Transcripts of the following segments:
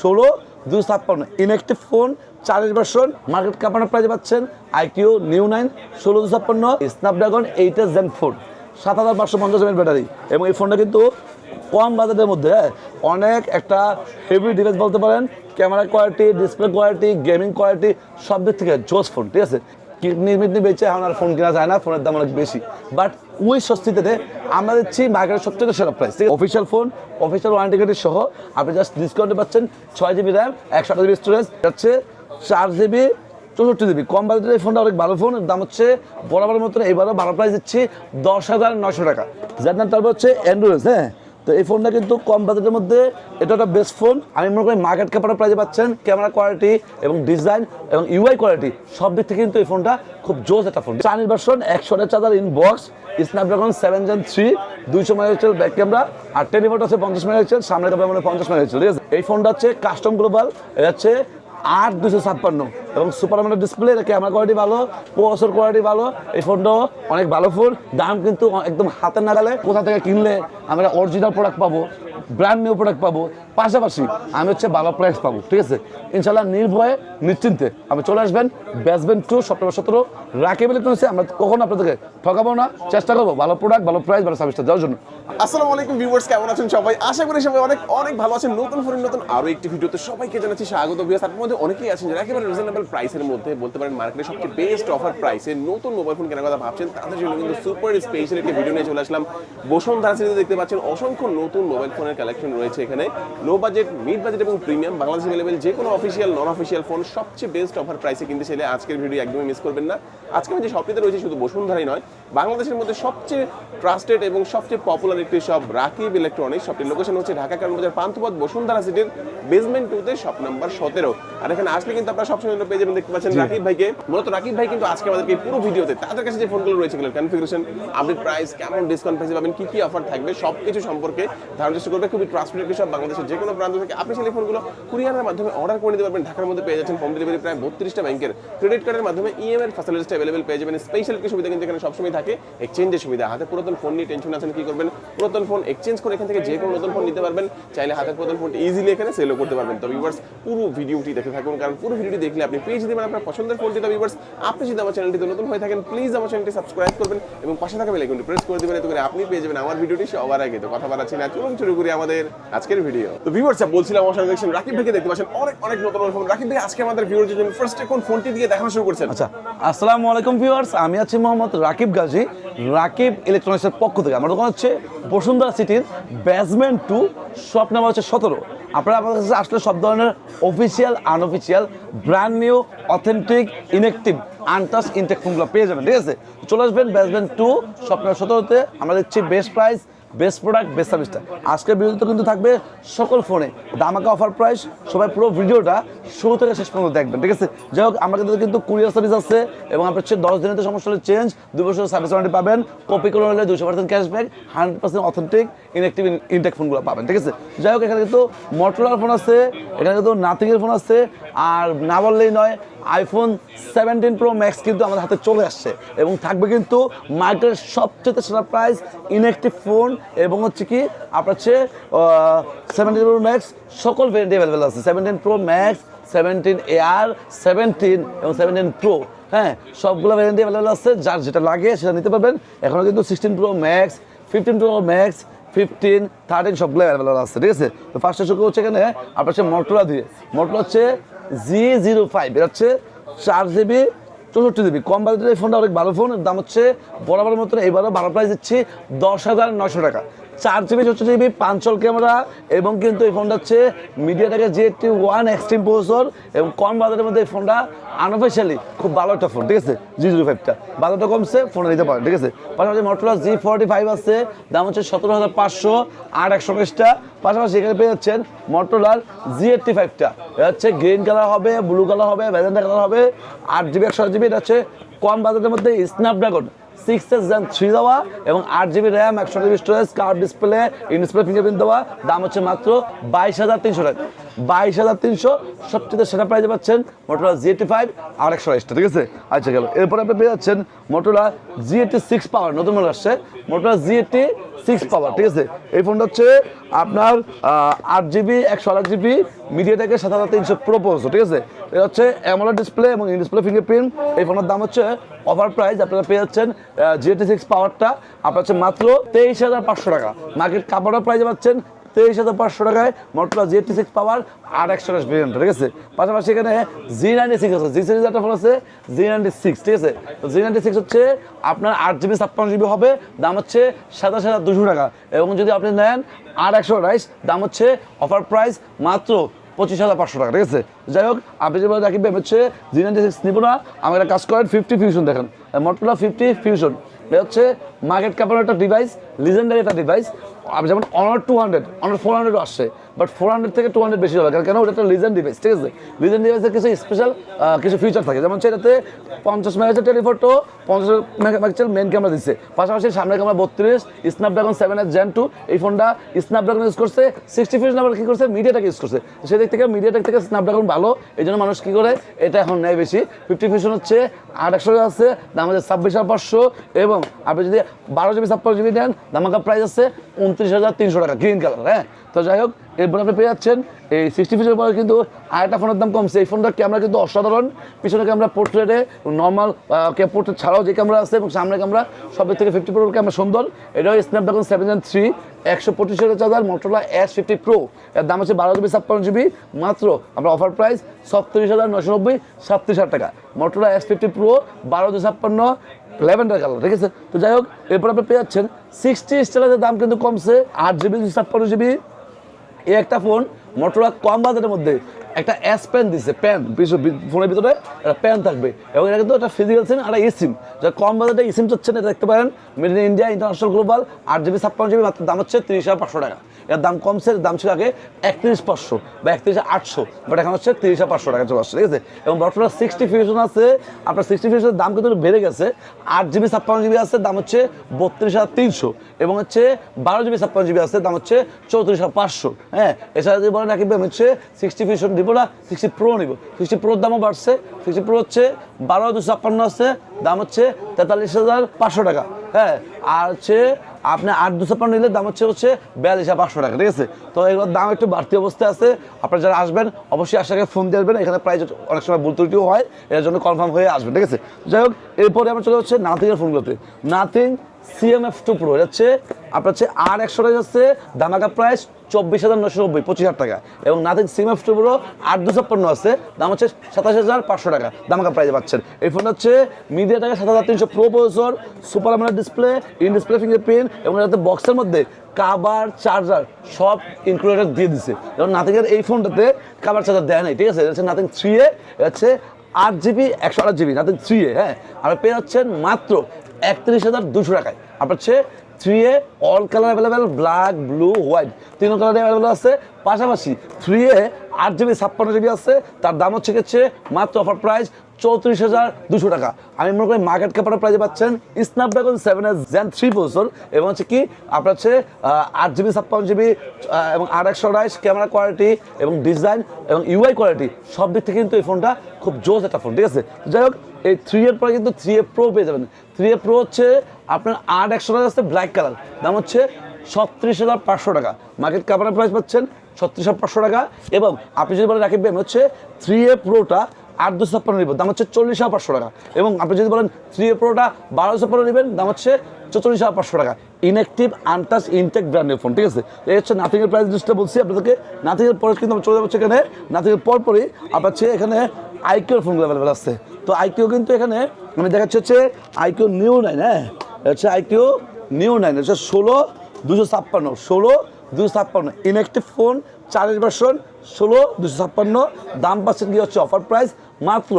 ষোলো দুশো ছাপ্পান্ন। ইনএক্টিভ ফোন চারের ভার্সন মার্কেট কাপানোর প্রাইজে পাচ্ছেন আইকিউ নিউ নাইন ষোলো দুশো ছাপ্পান্ন স্ন্যাপড্রাগন এইটা জেন ফোর সাত হাজার পাঁচশো পঞ্চাশ এমএল ব্যাটারি এবং এই ফোনটা কিন্তু কম বাজেটের মধ্যে হ্যাঁ, অনেক একটা হেভি ডিভাইস বলতে পারেন camera quality display quality gaming quality সব দিক থেকে জোস ফোন ঠিক আছে? কিডনি মিডনি বেঁচে এখন আর ফোন কেনা যায় না ফোনের দাম অনেক বেশি। বাট ওই সস্তিতে আমরা দিচ্ছি মার্কেটের সব থেকে সেরা price official phone official warranty card সহ আপনি জাস্ট ডিসকাউন্টে পাচ্ছেন ছয় জিবি র্যাম একশো আট জিবি স্টোরেজ যাচ্ছে চার জিবি চৌষট্টি জিবি কম বাজেটের এই ফোনটা অনেক ভালো ফোন দাম হচ্ছে বরাবরের মতন এবারও ভালো প্রাইস দিচ্ছি দশ হাজার নশো টাকা। যার নাম তারপর হচ্ছে অ্যান্ড্রয়েড হ্যাঁ? তো এই ফোনটা কিন্তু কম বাজেটের মধ্যে, এটা একটা বেস্ট ফোন আমি মনে করি মার্কেট ক্যাপারের প্রাইজে পাচ্ছেন ক্যামেরা কোয়ালিটি এবং ডিজাইন এবং ইউআই কোয়ালিটি সব দিক থেকে কিন্তু এই ফোনটা খুব জোস একটা ফোন চাইনিজ ভার্সন একশো charger in box Snapdragon seven gen three দুইশো মেগাপিক্সেল ব্যাক ক্যামেরা আর টেলিফোন আছে পঞ্চাশ মেগাপিক্সেল সামনে মানে পঞ্চাশ মেগাপিক্সেল ঠিক আছে? এই ফোনটা হচ্ছে কাস্টম গ্লোবাল এটা হচ্ছে আট দুশো ছাপ্পান্ন। এবং super AMOLED display camera quality ভালো প্রসেসর কোয়ালিটি ভালো, এই ফোনটাও অনেক ভালো ফোন। দাম কিন্তু একদম হাতের নাগালে কোথা থেকে কিনলে আমরা অরিজিনাল প্রোডাক্ট পাবো ব্র্যান্ড নিউ প্রোডাক্ট পাবো। পাশাপাশি আমি হচ্ছে ভালো প্রাইস পাবো, ঠিক আছে? ইনশাল্লাহ নির্ভয়ে, নিশ্চিন্তে আপনি চলে আসবেন ব্যাসবেন টু সপ্তাহ সতেরো, রাকিব ইলেকট্রনিক্সে আমরা কখনো আপনাদেরকে ঠকাবো না, চেষ্টা করব ভালো প্রোডাক্ট ভালো প্রাইস ভালো সার্ভিসটা দেওয়ার জন্য। আসসালামু আলাইকুম ভিউয়ার্স কেমন আছেন সবাই? আশা করি সবাই অনেক অনেক ভালো আছেন। নতুন ফোনের নতুন আরও একটি ভিডিওতে সবাইকে জানাচ্ছি স্বাগত। ভিউয়ার্স তার মধ্যে অনেকেই আছেন যারা একেবারে প্রাইসের মধ্যে বলতে পারেন মার্কেটে সবচেয়ে বেস্ট অফার প্রাইসে নতুন মোবাইল ফোন কেনার কথা ভাবছেন, তাদের জন্য কিন্তু সুপার স্পেশাল একটি ভিডিও নিয়ে চলে আসলাম। বসুন্ধরা সিরিজে দেখতে পাচ্ছেন অসংখ্য নতুন মোবাইল ফোনের কালেকশন রয়েছে এখানে। লো বাজেট মিড বাজেট এবং প্রিমিয়াম বাংলাদেশ অ্যাভেলেবেল যে কোনো অফিসিয়াল নন অফিসিয়াল ফোন সবচেয়ে বেস্ট অফার প্রাইসে কিনতে চাইলে আজকের ভিডিও একদমই মিস করবেন না। আজকে আমি যে শপটিতে রয়েছে শুধু বসুন্ধরাই নয়, বাংলাদেশের মধ্যে সবচেয়ে ট্রাস্টেড এবং সবচেয়ে পপুলার একটি শপ রাকিব ইলেকট্রনিক্স শপটির লোকেশন হচ্ছে ঢাকা কারণ বাজার পান্থপথ, বসুন্ধরা সিটির বেসমেন্ট টুতে শপ নাম্বার সতেরো। আর এখানে আসলে কিন্তু আপনারা সবসময় পেয়ে যাবেন দেখতে পাচ্ছেন রাকিব ভাইকে। মূলত রাকিব ভাই কিন্তু আজকে আমাদেরকে পুরো ভিডিওতে তাদের কাছে যে ফোনগুলো রয়েছে এগুলোর কনফিগারেশন আপডেট প্রাইস কেমন ডিসকাউন্ট প্রাইসে পাবেন কি কি অফার থাকবে সবকিছু সম্পর্কে ধারণা চেষ্টা করবে। খুবই সব বাংলাদেশের যে কোনো প্রান্ত থেকে আপনি সেই ফোনগুলো কুরিয়ারের মাধ্যমে অর্ডার করে নিতে পারবেন। ঢাকার মধ্যে পেয়ে যাচ্ছেন হোম ডেলিভারি প্রায় বত্রিশটা ব্যাংকের ক্রেডিট কার্ডের মাধ্যমে ইএমআই ফ্যাসিলিটিসটা অ্যাভেলেবল পেয়ে যাবেন। স্পেশাল কিছু সুবিধা কিন্তু এখানে সবসময় থাকে এক্সচেঞ্জের সুবিধা। হাতে পুরাতন ফোন নিয়ে টেনশন আছেন কি করবেন? পুরাতন ফোন এক্সচেঞ্জ করে এখান থেকে যে কোনো নতুন ফোন নিতে পারবেন। চাইলে হাতের পুরাতন ফোনটি ইজিলি এখানে সেলও করতে পারবেন। তো ভিউয়ার্স পুরো ভিডিওটি দেখে থাকুন কারণ পুরো ভিডিওটি দেখলে আপনি পেয়ে যেতে পারেন আপনার পছন্দের ফোনটি তো ভিউয়ার্স আপনি যদি আমার চ্যানেলটিতে নতুন হয়ে থাকেন প্লিজ আমার চ্যানেলটি সাবস্ক্রাইব করবেন এবং পাশে থাকা বেল আইকনটি প্রেস করে দিবেন, এতে করে আপনি পেয়ে যাবেন আমার ভিডিওটি সবার আগে। তো কথা বাড়াচ্ছি না, চলুন শুরু করি আমাদের আজকের ভিডিও তো ভিউয়ার্স বলছিলাম, আমার সঙ্গে দেখছেন রাকিব ভাইকে দেখতে পাচ্ছেন, অনেক অনেক নতুন ফোন রাকিব ভাই, আজকে আমাদের ভিউয়ারদের জন্য ফার্স্টে কোন ফোনটি দিয়ে দেখানো শুরু করছেন? আচ্ছা আসসালামু আলাইকুম ভিউয়ার্স আমি আছি মোহাম্মদ রাকিব গাজী, রাকিব ইলেকট্রনিক্সের পক্ষ থেকে। আমার দোকান হচ্ছে বসুন্ধরা সিটির বেসমেন্ট টু শপ নাম্বার হচ্ছে সতেরো। আপনারা আমাদের কাছে আসলে সব ধরনের official unofficial brand new authentic inactive untouch intact ফোনগুলো পেয়ে যাবেন, ঠিক আছে? চলে আসবেন ব্যাসবেন টু সপ্তাহ সতেরোতে, আমরা দিচ্ছি best price best product best সার্ভিসটা আজকের ভিডিওতে কিন্তু থাকবে সকল ফোনে। দামাকা অফার প্রাইস সবাই পুরো ভিডিওটা শুরু থেকে শেষ পর্যন্ত দেখবেন, ঠিক আছে? যাই হোক আমাদের কাছে কিন্তু কুরিয়ার সার্ভিস আছে এবং আপনার হচ্ছে দশ দিনের সমস্যা হলে চেঞ্জ দু বছর সার্ভিস ওয়ারেন্টি পাবেন কপি করে হলে দুশো percent cashback hundred percent authentic inactive intact ফোনগুলো পাবেন, ঠিক আছে? যাই হোক, এখানে কিন্তু মোটরোলার ফোন আছে, এখানে কিন্তু নাথিংয়ের ফোন আছে, আর না বললেই নয় আইফোন সেভেন্টিন প্রো ম্যাক্স কিন্তু আমাদের হাতে চলে আসছে এবং থাকবে কিন্তু মার্কেটের সবচেয়ে সেরা প্রাইস ইনএক্টিভ ফোন এবং হচ্ছে কি, আপনার হচ্ছে সেভেন্টিন প্রো ম্যাক্স সকল ভেরিয়েন্ট অ্যাভেলেবেল আছে। Seventeen pro max seventeen air seventeen এবং সেভেন্টিন প্রো হ্যাঁ? সবগুলো ভ্যারিয়েন্ট অ্যাভেলেবেল আছে, যার যেটা লাগে সেটা নিতে পারবেন। এখনও কিন্তু sixteen pro max fifteen pro max fifteen thirteen সবগুলো অ্যাভেলেবল আছে, ঠিক আছে? তো ফার্স্টে শুরু হচ্ছে এখানে, আপনার হচ্ছে মোটরোলা দিয়ে। মটোলা হচ্ছে জি জিরো ফাইভ এটা হচ্ছে চার জিবি চৌষট্টি জিবি কম বাজেটের এই ফোনটা অনেক ভালো ফোন দাম হচ্ছে বরাবর মতো এবারও ভালো প্রাইস দিচ্ছি দশ হাজার নশো টাকা। চার জিবি চৌষট্টি জিবি পাঁচল ক্যামেরা, এবং কিন্তু এই ফোনটা হচ্ছে MediaTek G eighty one extreme processor এবং কম বাজেটের মধ্যে এই ফোনটা আনঅফিসিয়ালি খুব ভালো একটা ফোন, ঠিক আছে? জি জিরো ফাইভটা বাজারটা কমছে ফোনে নিতে পারেন, ঠিক আছে? পাশাপাশি মোটরোলা জি ফোর্টি ফাইভ আছে, দাম হচ্ছে সতেরো হাজার পাঁচশো, আট একশো বিশটা। পাশাপাশি এখানে পেয়ে যাচ্ছেন মোটরোলার জি এইটটি ফাইভটা এটা হচ্ছে গ্রিন কালার হবে ব্লু কালার হবে ভ্যাজেন্টা কালার হবে। আট জিবি একশো জিবি এটা হচ্ছে কম বাজেটের মধ্যে Snapdragon six S RAM three দেওয়া এবং আট জিবি র্যাম একশো GB storage card display in display fingerprint দেওয়া। দাম হচ্ছে মাত্র বাইশ হাজার তিনশো টাকা। বাইশ হাজার তিনশো সবচেয়ে সেরা প্রাইজে পাচ্ছেন মোটরলা জি এইটি ফাইভ আর একশো বাইশটা, ঠিক আছে? আচ্ছা গেল। এরপরে আপনি পেয়ে যাচ্ছেন মোটরলা জি এইটি সিক্স পাওয়ার নতুন মডেল আসছে। মোটরলা জি এইটি সিক্স পাওয়ার ঠিক আছে? এই ফোনটা হচ্ছে আপনার আট জিবি একশো আট জিবি মিডিয়াটাকে সাত হাজার তিনশো প্রোপোজ ঠিক আছে? এটা হচ্ছে অ্যামোলেড ডিসপ্লে এবং ডিসপ্লে ফিঙ্গারপ্রিন্ট এই ফোনের দাম হচ্ছে অফার প্রাইস আপনারা পেয়ে যাচ্ছেন জিএটি সিক্স পাওয়ারটা আপনার হচ্ছে মাত্র তেইশ হাজার পাঁচশো টাকা। মার্কেট কাপড়ের প্রাইসে পাচ্ছেন তেইশ হাজার পাঁচশো টাকায় মোটরলা জিএটি সিক্স পাওয়ার আর একশো দশ ভেরিয়েন্ট ঠিক আছে? পাশাপাশি এখানে জি নাইনটি সিক্স আছে জি সিরিজ একটা ফোন আছে জি নাইনটি সিক্স ঠিক আছে? তো জি নাইনটি সিক্স হচ্ছে আপনার আট জিবি ছাপ্পান্ন জিবি হবে, দাম হচ্ছে সাতাশ হাজার দুশো টাকা। এবং যদি আপনি নেন আর একশো আঠাইশ দাম হচ্ছে অফার প্রাইস মাত্র পঁচিশ হাজার পাঁচশো টাকা, ঠিক আছে? যাই হোক, আপনি যেভাবে রাখি হচ্ছে জি নাইনটি সিক্স নিব না আমি একটা কাজ করেন ফিফটি ফিউশন দেখেন। মোটরলা ফিফটি ফিউশন এটা হচ্ছে মার্কেট ক্যাপার একটা ডিভাইস লিজেন্ডারি একটা ডিভাইস যেমন Honor two hundred Honor four হান্ড্রেডও আসছে বাট ফোর হান্ড্রেড থেকে টু হান্ড্রেড বেশি হবে কারণ কেন ওটা একটা লিজেন্ড ডিভাইস ঠিক আছে? লিজেন্ড ডিভাইসের কিছু স্পেশাল কিছু ফিচার থাকে, যেমন সেটাতে পঞ্চাশ মেগাপিক্সেল টেলিফোটো পঞ্চাশ মেগাপিক্সেল মেন ক্যামেরা দিচ্ছে। পাশাপাশি সামনের ক্যামেরা বত্রিশ Snapdragon seven S gen two এই ফোনটা স্ন্যাপড্রাগন ইউজ করছে সিক্সটি ফিউশন নাম্বার কী করছে? মিডিয়াটাকে ইউজ করছে। সেদিক থেকে মিডিয়াটেক থেকে স্ন্যাপড্রাগন ভালো, এই জন্য মানুষ কী করে? এটা এখন নেয় বেশি। ফিফটি ফিউশন হচ্ছে, আট একশো আছে, দাম আছে ছাব্বিশ হাজার পাঁচশো, এবং আপনি যদি বারো জিবি ছাপ্পান্ন জিবি নেন দামাকা প্রাইস আছে উনত্রিশ হাজার তিনশো টাকা গ্রিন কালার হ্যাঁ? তো যাই হোক এরপর আপনি পেয়ে যাচ্ছেন। এই সিক্সটি ফিউশন পরে কিন্তু আরেকটা ফোনের দাম কমছে। এই ফোনটার ক্যামেরা কিন্তু অসাধারণ। পিছনে ক্যামেরা পোর্ট্রেটে নর্মাল পোর্ট্রেট ছাড়াও যে ক্যামেরা আছে এবং সামনে ক্যামেরা সবের থেকে ফিফটি প্রো ক্যামেরা সুন্দর। এটাও স্ন্যাপড্রাগন সেভেন জেন থ্রি একশো পঁচিশ হাজার charger Motorola S fifty pro এর দাম হচ্ছে বারো জিবি ছাপ্পান্ন জিবি মাত্র আমরা অফার প্রাইস ছত্রিশ হাজার নশো নব্বই, সাতত্রিশ হাজার টাকা। মোটরলা এস ফিফটি প্রো বারো দুই ছাপ্পান্ন ল্যাভেন্ডার কালার ঠিক আছে? তো যাই হোক, এরপর আপনি পেয়ে যাচ্ছেন সিক্সটি স্টারের দাম কিন্তু কমছে আট জিবি ছাপ্পান্ন জিবি এই একটা ফোন মোটরলা কম বাজেটের মধ্যে একটা এস পেন দিচ্ছে পেন ফোনের ভিতরে একটা পেন থাকবে। এবং এটা কিন্তু একটা ফিজিক্যাল সিম আর ইসিম যারা কম বাজেটে ইসিম চাচ্ছেন এটা দেখতে পারেন। Made in India international global আট জিবি ছাপ্পান্ন জিবি মাত্র দাম হচ্ছে তিরিশ হাজার পাঁচশো টাকা। এর দাম কমছে, দাম ছিল আগে একত্রিশ পাঁচশো বা একত্রিশ আটশো বাট এখন হচ্ছে তিরিশ পাঁচশো টাকা চলে আসছে, ঠিক আছে? এবং বর্তমানে সিক্সটি ফিউশন আছে, আপনার সিক্সটি ফিউশনের দাম কিন্তু বেড়ে গেছে, আট জিবি ছাপ্পান্ন জিবি আছে, দাম হচ্ছে বত্রিশ হাজার তিনশো, এবং হচ্ছে বারো জিবি ছাপ্পান্ন জিবি আছে, দাম হচ্ছে চৌত্রিশ হাজার পাঁচশো হ্যাঁ? এছাড়া যদি বলেন রাকিব আমি হচ্ছে সিক্সটি ফিউশন দিব না সিক্সটি প্রো নিব সিক্সটি প্রোর দামও বাড়ছে সিক্সটি প্রো হচ্ছে বারো দুশো ছাপ্পান্ন আছে, দাম হচ্ছে তেতাল্লিশ হাজার পাঁচশো টাকা হ্যাঁ? আর হচ্ছে আপনি আট দুশো পাউন্ড নিলে দাম হচ্ছে হচ্ছে বিয়াল্লিশ পাঁচশো টাকা, ঠিক আছে? তো এগুলোর দাম একটু বাড়তি অবস্থায় আছে। আপনারা যারা আসবেন, অবশ্যই আসাকে ফোন দিয়ে আসবেন। এখানে প্রাইস অনেক সময় ভুল ত্রুটিও হয়, এর জন্য কনফার্ম হয়ে আসবেন, ঠিক আছে? যাই হোক, এরপরে আমরা চলে হচ্ছে নাথিংয়ের ফোনগুলোতে নাথিং সিএমএফ টু প্রো এটা হচ্ছে, আপনার হচ্ছে আর একশো টাকা যাচ্ছে দামাকা প্রাইস চব্বিশ হাজার নশো নব্বই, পঁচিশ হাজার টাকা। এবং নাথিং সিএমএফ টু প্রো আট দুশো পণ্য আছে, দাম হচ্ছে সাতাশ হাজার পাঁচশো টাকা দামাকা প্রাইসে পাচ্ছেন। এই ফোনটা হচ্ছে মিডিয়া টাকা সাত হাজার তিনশো pro processor, super AMOLED display in display fingerprint এবং এটাতে বক্সের মধ্যে কাবার চার্জার সব ইনক্লুডেড দিয়ে দিছে। যেমন নাথিংয়ের এই ফোনটাতে কাবার চার্জার দেয় নাই, ঠিক আছে? এটা হচ্ছে নাথিং থ্রি এ হচ্ছে আট জিবি একশো আট জিবি নাথিং থ্রি এ হ্যাঁ? আর পেয়ে যাচ্ছেন মাত্র একত্রিশ হাজার দুশো টাকায়। আপনার হচ্ছে three A all colour available black blue white তিন কালার অ্যাভেলেবেল আছে। পাশাপাশি থ্রি এ আট জিবি ছাপ্পান্ন জিবি আছে। তার দাম হচ্ছে মাত্র অফার প্রাইস চৌত্রিশ হাজার দুশো টাকা। আমি মনে করি মার্কেট ক্যাপারের প্রাইজে পাচ্ছেন Snapdragon seven S gen three processor এবং হচ্ছে কি আপনার হচ্ছে আট জিবি ছাপ্পান্ন জিবি এবং আর একশো আড়াইশ ক্যামেরা কোয়ালিটি এবং ডিজাইন এবং ইউআই কোয়ালিটি সব দিক থেকে কিন্তু এই ফোনটা খুব জোস একটা ফোন ঠিক আছে? যাই হোক, এই থ্রি এর পরে কিন্তু থ্রি এ প্রো পেয়ে যাবেন। থ্রি এ প্রো হচ্ছে আপনার আট একশো টাকা আছে ব্ল্যাক কালার দাম হচ্ছে ছত্রিশ হাজার পাঁচশো টাকা। মার্কেট কাপড়ের প্রাইস পাচ্ছেন ছত্রিশ হাজার পাঁচশো টাকা এবং আপনি যদি বলেন রাখিবেন হচ্ছে থ্রি এ প্রোটা আট দুশো ছাপ্পান্ন নেবেন, দাম হচ্ছে চল্লিশ হাজার পাঁচশো টাকা। এবং আপনি যদি বলেন থ্রি এ প্রোটা বারো ছাপ্পান্ন নেবেন, দাম হচ্ছে চল্লিশ হাজার পাঁচশো টাকা। ইনঅ্যাক্টিভ আনটাচ ইনটেক ব্র্যান্ডের ফোন ঠিক আছে? এই হচ্ছে নাথিংয়ের প্রাইস লিস্টটা বলছি আপনাদেরকে। নাথিংয়ের পরে কিন্তু আমরা চলে যাব এখানে। নাথিংয়ের পরপরই আপনার হচ্ছে এখানে আইকিউর ফোনগুলো অ্যাভেলেবেল আছে। তো আইকিউ কিন্তু এখানে আমি দেখাচ্ছি হচ্ছে আইকিউ নিউ নাইন হ্যাঁ? হচ্ছে আইকিউ নিউ নাইন হচ্ছে ষোলো দুশো ছাপ্পান্ন, ষোলো দুশো ছাপ্পান্ন। ইনঅ্যাক্টিভ ফোন চারের ভার্সন ষোলো দুশো ছাপ্পান্ন। দাম পাচ্ছেন কি হচ্ছে অফার প্রাইস মাত্র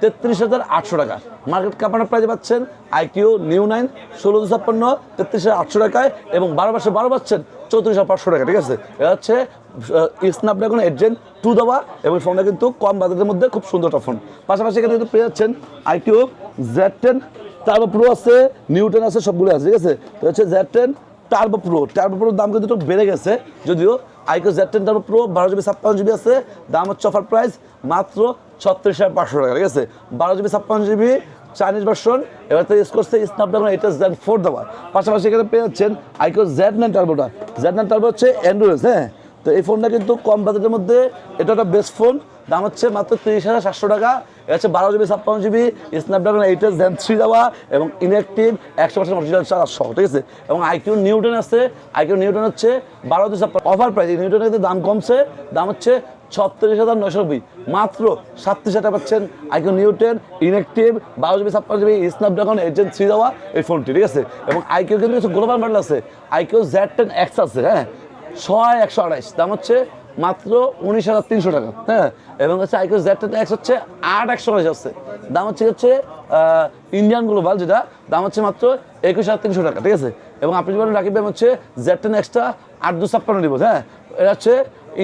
তেত্রিশ হাজার আটশো টাকা। মার্কেট কাপানোর প্রাইজে পাচ্ছেন আইকিউ নিউ নাইন ষোলো দুশো ছাপ্পান্ন তেত্রিশ হাজার আটশো টাকায় এবং বারো মাসে বারো পাচ্ছেন চৌত্রিশ হাজার পাঁচশো টাকা, ঠিক আছে? এটা হচ্ছে স্ন্যাপড্রাগন এজেন্ট টু দেওয়া এবং ফোনটা কিন্তু কম বাজেটের মধ্যে খুব সুন্দর একটা ফোন পাশাপাশি এখানে কিন্তু পেয়ে যাচ্ছেন আইকিউ জেড টেন তারপর প্রো আছে নিউটেন আছে, সবগুলো আছে, ঠিক আছে? তো হচ্ছে Z ten turbo pro turbo প্রোর দাম কিন্তু একটু বেড়ে গেছে, যদিও iQOO Z ten turbo pro বারো জিবি ছাপ্পান্ন জিবি আছে, দাম হচ্ছে অফার প্রাইস মাত্র ছত্রিশ হাজার পাঁচশো টাকা, ঠিক আছে? বারো জিবি, ছাপ্পান্ন জিবি, চাইনিজ ভার্সন এবার তো ইউজ করছে Snapdragon eight S Z four দেওয়া। পাশাপাশি এখানে পেয়ে যাচ্ছেন আইকো জেড নাইন টার্বোটা জেড নাইন টার্বো হচ্ছে অ্যান্ড্রয়েড হ্যাঁ? তো এই ফোনটা কিন্তু কম বাজেটের মধ্যে, এটা একটা বেস্ট ফোন দাম হচ্ছে মাত্র তিরিশ হাজার সাতশো টাকা। এটা হচ্ছে বারো জিবি, ছাপ্পান্ন GB Snapdragon eight S gen three দেওয়া এবং ইনঅ্যাক্টিভ একশো পার্সেন্ট অরিজিনাল চার্জ সহ ঠিক আছে? এবং আইকিউ নিউটন আছে। আইকিউ নিউটন হচ্ছে বারো দুই ছাপ্পান্ন অফার প্রাইস নিউটনের কিন্তু দাম কমছে। দাম হচ্ছে ছত্রিশ হাজার নয়শো মাত্র সাতত্রিশ হাজার পাচ্ছেন আইকিউ নিউটেন ইনঅ্যাক্টিভ বারো জিবি ছাপ্পান্ন জিবি স্ন্যাপড্রাগন এইট থ্রি দেওয়া এই ফোনটি ঠিক আছে? এবং আইকিউ কিন্তু কিছু গ্লোবাল মডেল আছে। আইকিউ জেড টেন এক্স আছে হ্যাঁ? ছয় একশো আড়াইশ দাম হচ্ছে মাত্র উনিশ হাজার তিনশো টাকা হ্যাঁ? এবং হচ্ছে আইকিউ জেড এক্স হচ্ছে আট একশো আড়াইশ আছে। দাম হচ্ছে হচ্ছে ইন্ডিয়ান গ্লোবাল যেটা, দাম হচ্ছে মাত্র একুশ হাজার তিনশো টাকা, ঠিক আছে? এবং আপনি যেমন ব্যাম হচ্ছে জেড টেন এক্সটা আট দু ছাপ্পান্ন দিব হ্যাঁ? এটা হচ্ছে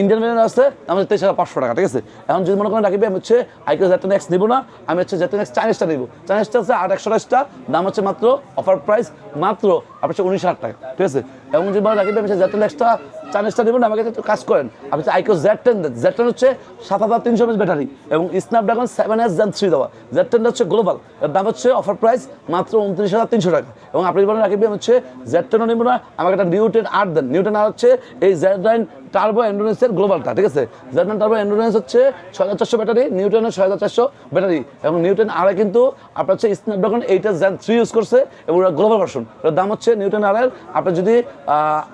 ইন্ডিয়ান ভ্যারিয়েন্ট আছে আমাদের তেইশ হাজার পাঁচশো টাকা, ঠিক আছে? এখন যদি মনে করেন রাখি আমি হচ্ছে আইকো জেটেন এক্স নিবো না, আমি হচ্ছে জেটেন এক্স চাইনিজটা নিবো। চাইনিজটা হচ্ছে আট একশো আঠাশটা দাম হচ্ছে মাত্র অফার প্রাইস মাত্র, আপনার হচ্ছে উনিশ হাজার টাকা, ঠিক আছে? এবং যদি মনে রাখি আমি হচ্ছে জেটেন এক্সটা চাইনিজটা নিবো না আমাকে একটু কাজ করেন। আপনি হচ্ছে iQOO Z ten Z ten হচ্ছে সাত হাজার তিনশো এমএস ব্যাটারি এবং Snapdragon seven S Gen three দেওয়া। জেড টেনটা হচ্ছে গ্লোবাল এর দাম হচ্ছে অফার প্রাইস মাত্র উনত্রিশ হাজার তিনশো টাকা এবং আপনি বলেন রাখি আমি হচ্ছে জেড টেনও নিবো না, আমাকে একটা নিউটেন আট দেন। নিউটেন আর হচ্ছে এই জেড নাইন টার্বো এন্ডোনেন্সের গ্লোবালটা ঠিক আছে? জেড নাইন টার্বো এন্ডোনেন্স হচ্ছে ছয় হাজার চারশো ব্যাটারি নিউটনের ছয় হাজার চারশো ব্যাটারি এবং নিউটন আরে কিন্তু আপনার হচ্ছে স্ন্যাপড্রাগন এইটা জেন থ্রি ইউজ করছে এবং ওটা গ্লোবাল ভার্সন এর দাম হচ্ছে নিউটন আর এর, আপনি যদি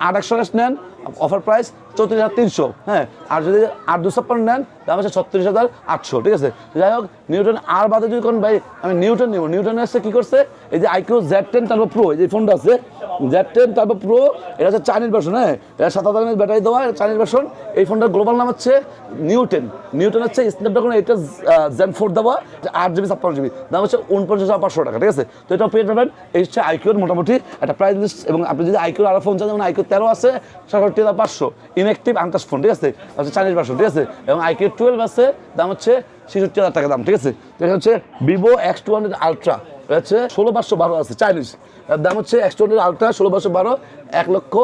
আট একশো নেন অফার প্রাইস চৌত্রিশ হাজার তিনশো। হ্যাঁ আর যদি আট দুশো ছাপ্পান্ন নেন দাম হচ্ছে ছত্রিশ হাজার আটশো, ঠিক আছে? যাই হোক, নিউটন আর বাদে যদি কোন ভাই, আমি নিউটন নিব। নিউটন এসে কি করছে? এই যে আইকিউ জেড টেন তারপর প্রো, এই যে ফোনটা আছে, জেড টেন তারপর প্রো, এটা হচ্ছে চাইনিজ ভার্সন হ্যাঁ? এটা সাত হাজার ব্যাটারি দেওয়া, এটা চাইনিজ ভার্সন এই ফোনটার গ্লোবাল নাম হচ্ছে নিউটেন। নিউটন হচ্ছে স্ন্যাপড্রাগন এইটা জেন ফোর দেওয়া আট জিবি, ছাপ্পান্ন জিবি। দাম হচ্ছে উনপঞ্চাশ হাজার পাঁচশো টাকা, ঠিক আছে? তো এটা পেয়ে যাবেন, এই হচ্ছে আইকিউর মোটামুটি একটা প্রাইস লিস্ট এবং আপনি যদি আইকিউর আরও ফোন চান, যেমন আইকিউ তেরো আছে সাতষট্টি হাজার পাঁচশো। ইনএক্টিভ আনটাস ফোন ঠিক আছে? হচ্ছে চাইনিজ ভার্সন ঠিক আছে? এবং আইকিউ টুয়েলভ আছে, দাম হচ্ছে ছেষট্টি হাজার টাকা দাম, ঠিক আছে? এটা হচ্ছে Vivo X two hundred Ultra হচ্ছে ষোলো পাঁচশো বারো আছে চাইনিজ দাম হচ্ছে এক্স টু হান্ড্রেড আলট্রা ষোলো পাঁচশো বারো, এক লক্ষ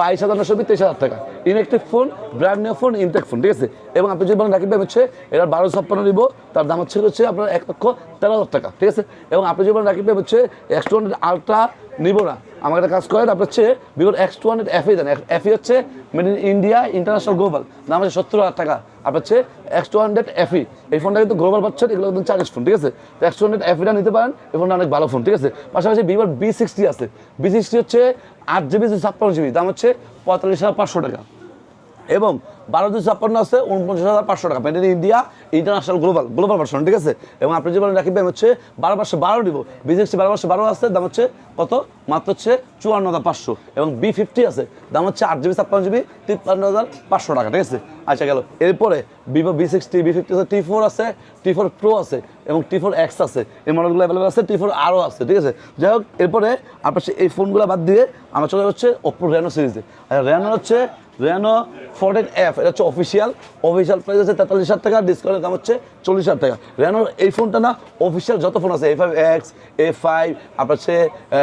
বাইশ হাজার নশো তেইশ হাজার টাকা। Inactive phone brand new phone intact phone ঠিক আছে? এবং আপনি যদি বলেন রাকিব ভাই হচ্ছে, এটা বারো ছাপ্পান্ন নিব, তার দাম হচ্ছে হচ্ছে আপনার এক লক্ষ তেরো হাজার টাকা, ঠিক আছে? এবং আপনি যদি বলেন রাকিব ভাই হচ্ছে এক্স টু হান্ড্রেড আলট্রা নিব না আমাকে একটা কাজ করেন আপনার হচ্ছে বিগত এক্স টু হান্ড্রেড এফি দেন। এফি হচ্ছে made in India international global নাম হচ্ছে সত্তর হাজার টাকা। আপনার হচ্ছে এক্স টু হান্ড্রেড এফি এই ফোনটা কিন্তু গ্লোবাল পাচ্ছেন, এগুলো একদম চার্জ ফোন ঠিক আছে? তো এক্স টু হান্ড্রেড এফিটা নিতে পারেন, এই ফোনটা অনেক ভালো ফোন ঠিক আছে? পাশাপাশি বিভার বি সিক্সটি আছে। বি সিক্সটি হচ্ছে আট জিবি ছাপ্পান্ন জিবি দাম হচ্ছে পঁয়তাল্লিশ হাজার পাঁচশো টাকা। এবং বারো দুই ছাপ্পান্ন আছে, উনপঞ্চাশ হাজার পাঁচশো টাকা। In India international global global version ঠিক আছে? এবং আপনি যে বলেন রাখি হচ্ছে বারো পাঁচশো বারো দিব। বি সিক্সটি বারো পাঁচশো বারো আছে, দাম হচ্ছে কত? মাত্র হচ্ছে চুয়ান্ন হাজার পাঁচশো। এবং বি ফিফটি আছে, দাম হচ্ছে আট জিবি, ছাপ্পান্ন জিবি, তিপ্পান্ন হাজার পাঁচশো টাকা, ঠিক আছে? আচ্ছা গেল। এরপরে Vivo V sixty V fifty আছে টি ফোর আছে টি ফোর প্রো আছে, এবং টি ফোর এক্স আছে। এই মডেলগুলো অ্যাভেলেবেল আছে টি ফোর আরও আছে, ঠিক আছে? যাই হোক, এরপরে আপনার এই ফোনগুলো বাদ দিয়ে আমরা চলে হচ্ছে ওপো রেনো সিরিজে আর রেনো হচ্ছে রেনো ফোরটিন এফ এটা হচ্ছে অফিসিয়াল অফিসিয়াল প্রাইস আছে তেতাল্লিশ হাজার টাকা ডিসকাউন্টের দাম হচ্ছে চল্লিশ হাজার টাকা। রেনো এই ফোনটা না অফিসিয়াল যত ফোন আছে A five X A five আপনার হচ্ছে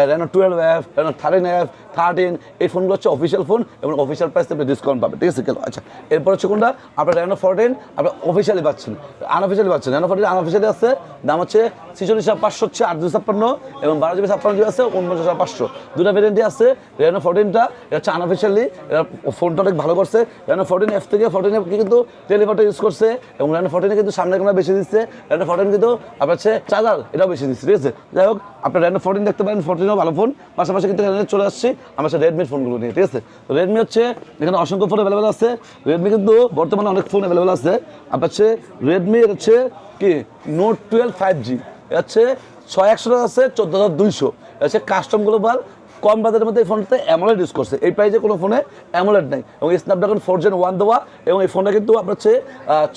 Reno twelve F Reno thirteen F thirteen এই ফোনগুলো হচ্ছে অফিসিয়াল ফোন এবং অফিসিয়াল প্রাইস আপনি ডিসকাউন্ট পাবেন। ঠিক আছে, গেল আচ্ছা। এরপর হচ্ছে কোনটা? আপনার রেনো ফোরটিন আপনি অফিসিয়ালি পাচ্ছেন। আনঅফিসিয়ালি পাচ্ছেন। রেনো ফোরটিন আনঅফিসিয়ালি আছে, দাম হচ্ছে ছিচল্লিশ হাজার পাঁচশো হচ্ছে আট দুশো ছাপ্পান্ন এবং বারো জিবি ছাপ্পান্ন জিবি আছে, উনপঞ্চাশ হাজার পাঁচশো। দুটো ভ্যারিয়েন্টই আছে রেনো ফোরটিনটা এটা হচ্ছে আনঅফিসিয়ালি এটা ফোনটা অনেক ভালো করছে। রেনো ফোরটিন এফ থেকে ফোরটিন এফ কিন্তু টেলিফোনটা ইউজ করছে এবং রেনো ফোরটিনে কিন্তু সামনে ক্যামেরা বেশি দিচ্ছে। রেনো ফোরটিন কিন্তু আপনার হচ্ছে চার্জার, এটাও বেশি দিচ্ছে, ঠিক আছে? যাই হোক আপনার রেনো ফোরটিন দেখতে পারেন ফোরটিনও ভালো ফোন পাশাপাশি কিন্তু চলে আসছি আমরা হচ্ছে রেডমির ফোনগুলো নিয়ে, ঠিক আছে? রেডমি হচ্ছে, এখানে অসংখ্য ফোন অ্যাভেলেবেল আছে। রেডমি কিন্তু বর্তমানে অনেক ফোন অ্যাভেলেবেল আছে। আপনার হচ্ছে রেডমি হচ্ছে কি? নোট টুয়েলভ ফাইভ জি হচ্ছে ছয় একশো টাকা আছে, চোদ্দ হাজার দুইশো। হচ্ছে কাস্টম গ্লোবাল কম বাজারের মধ্যে এই ফোনটাতে অ্যামোলেড ইউজ করছে। এই প্রাইজে কোনো ফোনে অ্যামোলেড নেই। এবং স্ন্যাপড্রাগন ফোর জেন ওয়ান দেওয়া, এবং এই ফোনটা কিন্তু আপনার হচ্ছে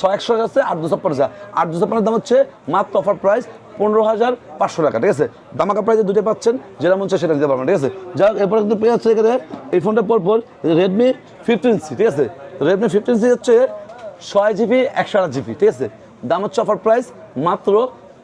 ছয় একশো আছে, আট দুশো পঞ্চাশ আট দুশো দাম হচ্ছে মাত্র অফার প্রাইস পনেরো হাজার পাঁচশো টাকা, ঠিক আছে? দামাকা প্রাইজে দুটো পাচ্ছেন, যেটা মন চায় সেটা দিতে পারবেন, ঠিক আছে? যা এরপরে কিন্তু পেয়ে যাচ্ছে এখানে এই ফোনটা পরপর রেডমি ফিফটিন সি ঠিক আছে? রেডমি ফিফটিন সি হচ্ছে ছয় জিবি একশো আট জিবি ঠিক আছে? দাম হচ্ছে অফার প্রাইস মাত্র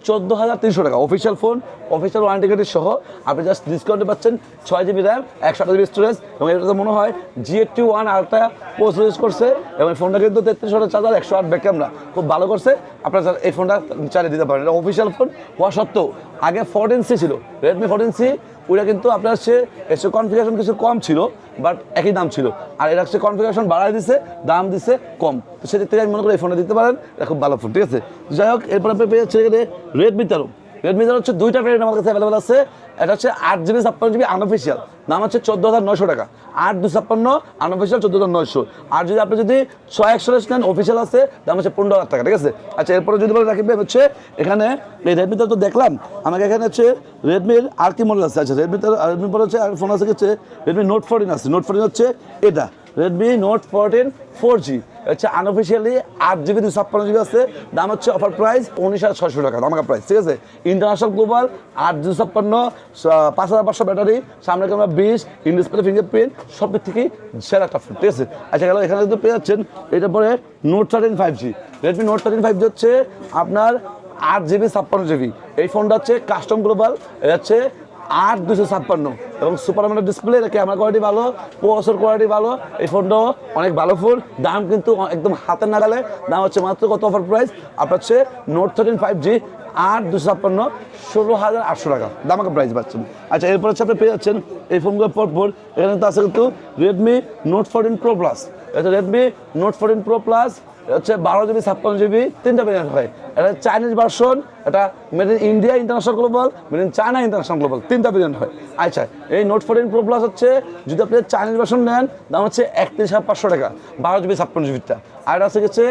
চোদ্দ হাজার তিনশো টাকা। অফিসিয়াল ফোন অফিসিয়াল ওয়ারেন্টি কার্ডের সহ আপনি জাস্ট ডিসকাউন্টে পাচ্ছেন ছয় জিবি র্যাম একশো আঠাশ জিবি স্টোরেজ এবং এটা তো মনে হয় জি এইটটি ওয়ান আরেকটা পোস্ট ইউজ করছে এবং ফোনটা কিন্তু তেত্রিশ হাজার চার্জার, একশো আট ব্যাক ক্যামেরা খুব ভালো করছে। আপনারা এই ফোনটা চালিয়ে দিতে পারেন। এটা অফিসিয়াল ফোন হওয়া সত্ত্বেও আগে ফোরটিন সি ছিল। রেডমি ফোরটিন সি ওইটা কিন্তু আপনার সে এসে কনফিগারেশন কিছু কম ছিল বাট একই দাম ছিল। আর এটা সে কনফিগারেশন বাড়ায় দিছে, দাম দিছে কম। তো সেদিক আমি মনে করি এই ফোনটা দিতে পারেন, এটা খুব ভালো ফোন ঠিক আছে? যাই হোক, এরপর আপনি পেয়ে যাচ্ছে এখানে রেডমি তেরো। রেডমি তেরো হচ্ছে দুইটা ভ্যারিয়েন্ট আমার কাছে অ্যাভেলেবেল আছে। এটা হচ্ছে আট জিবি ছাপ্পান্ন জিবি আনঅফিসিয়াল দাম হচ্ছে চোদ্দ হাজার নয়শো টাকা। আট দু ছাপ্পান্ন আনঅফিসিয়াল চোদ্দ হাজার নয়শো। আর যদি আপনি যদি ছয় একশো নেন অফিসিয়াল আছে, দাম হচ্ছে পনেরো হাজার টাকা, ঠিক আছে? আচ্ছা এরপরে যদি বলে রাখি হচ্ছে এখানে এই রেডমি তো দেখলাম, আমাকে এখানে হচ্ছে রেডমির আর কি মডেল আছে? আচ্ছা রেডমি রেডমি পরে হচ্ছে আর ফোন আছে হচ্ছে রেডমি নোট ফোরটিন আছে। নোট ফোরটিন হচ্ছে এটা Redmi Note fourteen four G হচ্ছে আনঅফিসিয়ালি আট জিবি দুশো ছাপ্পান্ন জিবি আছে। দাম হচ্ছে অফার প্রাইস উনিশ হাজার ছশো টাকা দামাকা প্রাইস ঠিক আছে? ইন্টারন্যাশনাল গ্লোবাল আট দুশো ছাপ্পান্ন পাঁচ হাজার পাঁচশো ব্যাটারি সামনে ক্যামেরা বিশ ইন ডিসপ্লে ফিঙ্গারপ্রিন্ট সব দিক থেকেই সেরা একটা ফোন ঠিক আছে? আচ্ছা গেল, এখানে কিন্তু পেয়ে যাচ্ছেন, এটা পরে Note thirteen five G Redmi Note thirteen five G হচ্ছে আপনার আট জিবি ছাপ্পান্ন জিবি এই ফোনটা হচ্ছে কাস্টম গ্লোবাল এটা হচ্ছে আট দুশো ছাপ্পান্ন। এবং সুপার আমলের ডিসপ্লে এটা ক্যামেরা কোয়ালিটি ভালো প্রসেসর কোয়ালিটি ভালো, এই ফোনটাও অনেক ভালো ফোন দাম কিন্তু একদম হাতের নাগালে, দাম হচ্ছে মাত্র কত অফার প্রাইস আপনার হচ্ছে নোট থার্টিন ফাইভ জি আট দুশো ছাপ্পান্ন ষোলো হাজার আটশো টাকা। দামাকে প্রাইস পাচ্ছেন। আচ্ছা এরপর হচ্ছে আপনি পেয়ে যাচ্ছেন এই ফোনগুলো পর পর, এখানে তো আছে কিন্তু Redmi Note fourteen Pro Plus এটা Redmi Note fourteen Pro Plus হচ্ছে বারো জিবি, ছাপ্পান্ন জিবি, তিনটা ভেরিয়েন্ট হয়। এটা চাইনিজ ভার্সন এটা made in India international global made in China international global তিনটা ভেরিয়েন্ট হয়। আচ্ছা এই নোট ফোরটিন প্রো প্লাস হচ্ছে, যদি আপনি চাইনিজ ভার্সন নেন, দাম হচ্ছে একত্রিশ হাজার পাঁচশো টাকা, বারো জিবি, ছাপ্পান্ন জিবিটা আর এটা আছে হচ্ছে